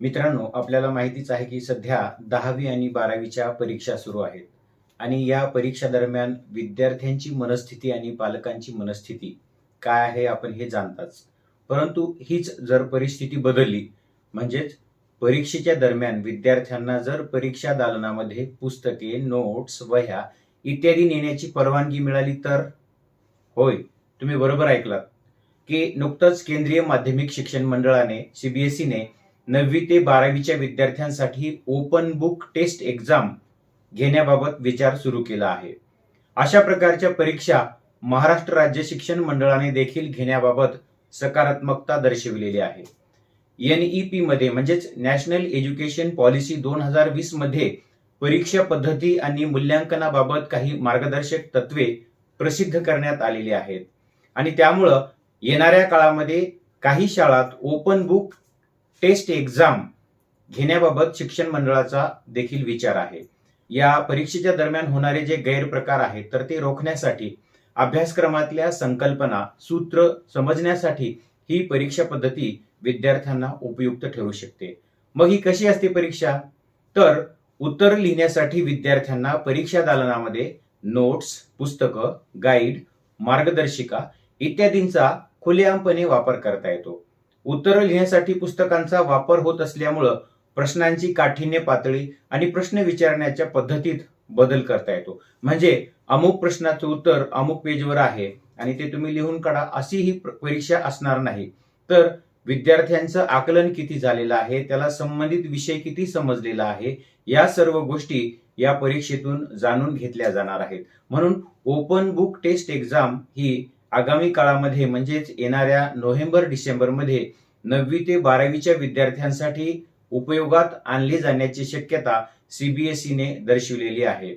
मित्रांनो आपल्याला माहितीच आहे की सध्या दहावी आणि बारावीच्या परीक्षा सुरू आहेत. आणि या परीक्षा दरम्यान विद्यार्थ्यांची मनस्थिती आणि पालकांची मनस्थिती काय आहे आपण हे जाणताच. परंतु हीच जर परिस्थिती बदलली म्हणजेच परीक्षेच्या दरम्यान विद्यार्थ्यांना जर परीक्षा दालनामध्ये पुस्तके नोट्स वह्या इत्यादी नेण्याची परवानगी मिळाली तर? होय तुम्ही बरोबर ऐकलात की नुकतंच केंद्रीय माध्यमिक शिक्षण मंडळाने सीबीएसईने नववी ते बारावीच्या विद्यार्थ्यांसाठी ओपन बुक टेस्ट एक्झाम घेण्याबाबत विचार सुरू केला आहे. अशा प्रकारच्या परीक्षा महाराष्ट्र राज्य शिक्षण मंडळाने देखील घेण्याबाबत सकारात्मकता दर्शविलेली आहे. एनईपी मध्ये म्हणजेच नॅशनल एज्युकेशन पॉलिसी दोन हजार वीसमध्ये परीक्षा पद्धती आणि मूल्यांकनाबाबत काही मार्गदर्शक तत्वे प्रसिद्ध करण्यात आलेली आहेत. आणि त्यामुळं येणाऱ्या काळामध्ये काही शाळात ओपन बुक टेस्ट एक्झाम घेण्याबाबत शिक्षण मंडळाचा देखील विचार आहे. या परीक्षेच्या दरम्यान होणारे जे गैरप्रकार आहेत तर ते रोखण्यासाठी अभ्यासक्रमातल्या संकल्पना सूत्र समजण्यासाठी ही परीक्षा पद्धती विद्यार्थ्यांना उपयुक्त ठरू शकते. मग ही कशी असते परीक्षा? तर उत्तर लिहिण्यासाठी विद्यार्थ्यांना परीक्षा दालनामध्ये नोट्स पुस्तकं गाईड मार्गदर्शिका इत्यादींचा खुलेआमपणे वापर करता येतो. उत्तरं लिहिण्यासाठी पुस्तकांचा वापर होत असल्यामुळं प्रश्नांची काठिण्य पातळी आणि प्रश्न विचारण्याच्या पद्धतीत बदल करता येतो. म्हणजे अमुक प्रश्नाचं उत्तर अमुक पेजवर आहे आणि ते तुम्ही लिहून काढा अशी ही परीक्षा असणार नाही. तर विद्यार्थ्यांचं आकलन किती झालेलं आहे त्याला संबंधित विषय किती समजलेला आहे या सर्व गोष्टी या परीक्षेतून जाणून घेतल्या जाणार आहेत. म्हणून ओपन बुक टेस्ट एक्झाम ही आगामी काळामध्ये म्हणजेच येणाऱ्या नोव्हेंबर डिसेंबरमध्ये नववी ते बारावीच्या विद्यार्थ्यांसाठी उपयोगात आणली जाण्याची शक्यता सीबीएसईने दर्शविलेली आहे.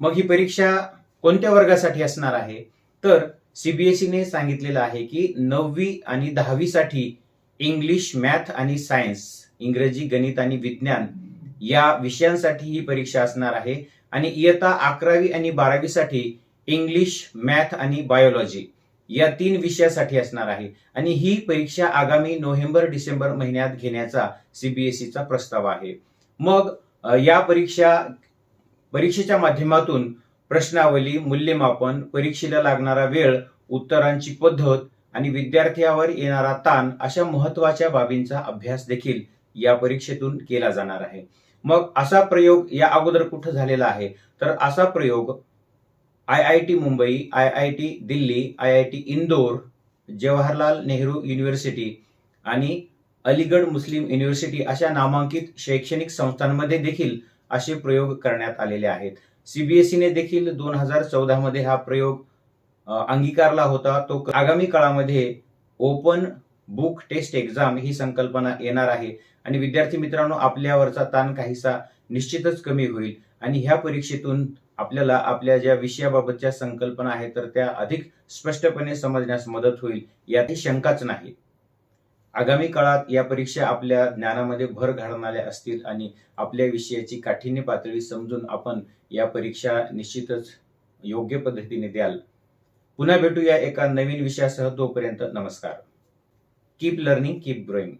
मग ही परीक्षा कोणत्या वर्गासाठी असणार आहे? तर सीबीएसईने सांगितलेलं आहे की नववी आणि दहावीसाठी इंग्लिश मॅथ आणि सायन्स इंग्रजी गणित आणि विज्ञान या विषयांसाठी ही परीक्षा असणार आहे. आणि इयत्ता अकरावी आणि बारावीसाठी इंग्लिश मॅथ आणि बायोलॉजी या तीन विषयासाठी असणार आहे. आणि ही परीक्षा आगामी नोव्हेंबर डिसेंबर महिन्यात घेण्याचा सीबीएसईचा प्रस्ताव आहे. मग या परीक्षा परीक्षेच्या माध्यमातून प्रश्नावली मूल्यमापन परीक्षेला लागणारा वेळ उत्तरांची पद्धत आणि विद्यार्थ्यावर येणारा ताण अशा महत्त्वाच्या बाबींचा अभ्यास देखील या परीक्षेतून केला जाणार आहे. मग असा प्रयोग या अगोदर कुठं झालेला आहे? तर असा प्रयोग I I T Mumbai I I T Delhi I I T Indore Jawaharlal Nehru university आणि अलीगड मुस्लिम युनिव्हर्सिटी अशा नामांकित शैक्षणिक संस्थांमध्ये देखील असे प्रयोग करण्यात आलेले आहेत. सीबीएसईने देखील दोन हजार चौदामध्ये हा प्रयोग अंगीकारला होता. तो आगामी काळामध्ये ओपन बुक टेस्ट एक्झाम ही संकल्पना येणार आहे. आणि विद्यार्थी मित्रांनो आपल्यावरचा ताण काहीसा निश्चितच कमी होईल. आणि ह्या परीक्षेतून आपल्याला आपल्या ज्या विषयाबाबतच्या संकल्पना आहेत तर त्या अधिक स्पष्टपणे समजण्यास मदत होईल यातही शंकाच नाही. आगामी काळात या परीक्षा आपल्या ज्ञानामध्ये भर घालणाऱ्या असतील आणि आपल्या विषयाची काठिण्य पातळी समजून आपण या परीक्षा निश्चितच योग्य पद्धतीने द्याल. पुन्हा भेटूया एका नवीन विषयासह तोपर्यंत नमस्कार. Keep learning keep growing